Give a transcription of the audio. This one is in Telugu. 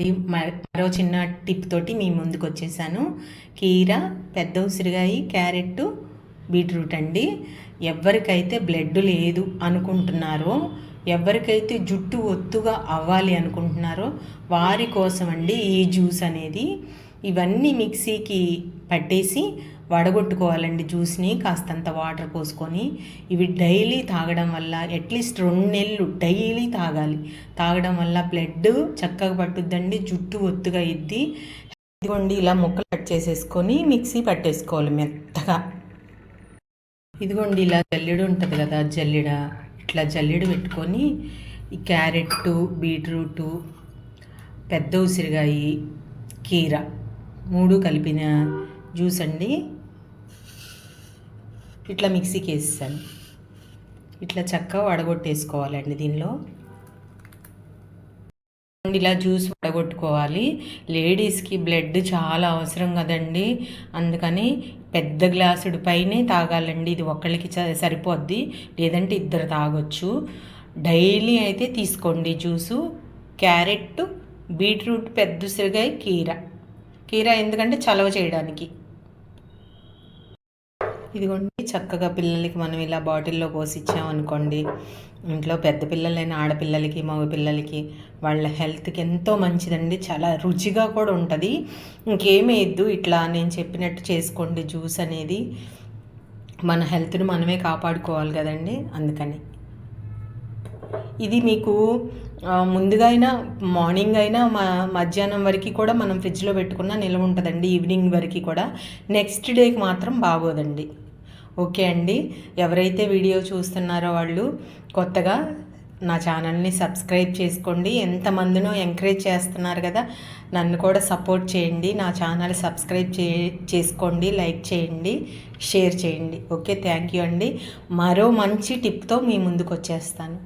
మరో చిన్న టిప్ తోటి మీ ముందుకు వచ్చేసాను కీర పెద్ద ఉసిరిగాయ క్యారెట్ బీట్రూట్ అండి. ఎవరికైతే బ్లడ్ లేదు అనుకుంటున్నారో ఎవరికైతే జుట్టు ఒత్తుగా అవ్వాలి అనుకుంటున్నారో వారి కోసం అండి ఈ జ్యూస్ అనేది. ఇవన్నీ మిక్సీకి పట్టేసి వడగొట్టుకోవాలండి జ్యూస్ని కాస్తంత వాటర్ పోసుకొని. ఇవి డైలీ తాగడం వల్ల అట్లీస్ట్ రెండు నెలలు డైలీ తాగాలి. తాగడం వల్ల బ్లడ్ చక్కగా పట్టుద్దండి జుట్టు ఒత్తుగా ఇద్ది ఇదిగోండి ఇలా ముక్కలు కట్ చేసేసుకొని మిక్సీ పట్టేసుకోవాలి మెత్తగా. ఇదిగోండి ఇలా జల్లెడు ఉంటుంది కదా జల్లెడ. ఇట్లా జల్లెడు పెట్టుకొని ఈ క్యారెట్ బీట్రూటు పెద్ద ఉసిరిగాయి కీర మూడు కలిపిన జ్యూస్ అండి. ఇట్లా మిక్సీకి వేస్తాను ఇట్లా చక్కగా వడగొట్టేసుకోవాలండి దీనిలో. ఇలా జ్యూస్ వడగొట్టుకోవాలి. లేడీస్కి బ్లడ్ చాలా అవసరం కదండి. అందుకని పెద్ద గ్లాసుడు పైనే తాగాలండి. ఇది ఒక్కళ్ళకి సరిపోద్ది. లేదంటే ఇద్దరు తాగొచ్చు. డైలీ అయితే తీసుకోండి జ్యూసు. క్యారెట్ బీట్రూట్ పెద్ద ఉసిరికాయ కీర. కీర ఎందుకంటే చలవ చేయడానికి. ఇదిగోండి చక్కగా పిల్లలకి మనం ఇలా బాటిల్లో పోసి ఇచ్చామనుకోండి ఇంట్లో పెద్ద పిల్లలైన ఆడపిల్లలకి మగ పిల్లలకి వాళ్ళ హెల్త్కి ఎంతో మంచిదండి. చాలా రుచిగా కూడా ఉంటుంది. ఇంకేమేయద్దు ఇట్లా నేను చెప్పినట్టు చేసుకోండి. జ్యూస్ అనేది మన హెల్త్ని మనమే కాపాడుకోవాలి కదండి. అందుకని. ఇది మీకు ముందుగా అయినా మార్నింగ్ అయినా మా మధ్యాహ్నం వరకు కూడా మనం ఫ్రిడ్జ్లో పెట్టుకున్న నిల్వ ఉంటుందండి ఈవినింగ్ వరకు కూడా. నెక్స్ట్ డేకి మాత్రం బాగోదండి. ఓకే అండి. ఎవరైతే వీడియో చూస్తున్నారో వాళ్ళు కొత్తగా నా ఛానల్ని సబ్స్క్రైబ్ చేసుకోండి. ఎంతమందినో ఎంకరేజ్ చేస్తున్నారు కదా నన్ను కూడా సపోర్ట్ చేయండి. నా ఛానల్ సబ్స్క్రైబ్ చే చేసుకోండి లైక్ చేయండి షేర్ చేయండి. ఓకే థ్యాంక్ యూ అండి. మరో మంచి టిప్తో మీ ముందుకు వచ్చేస్తాను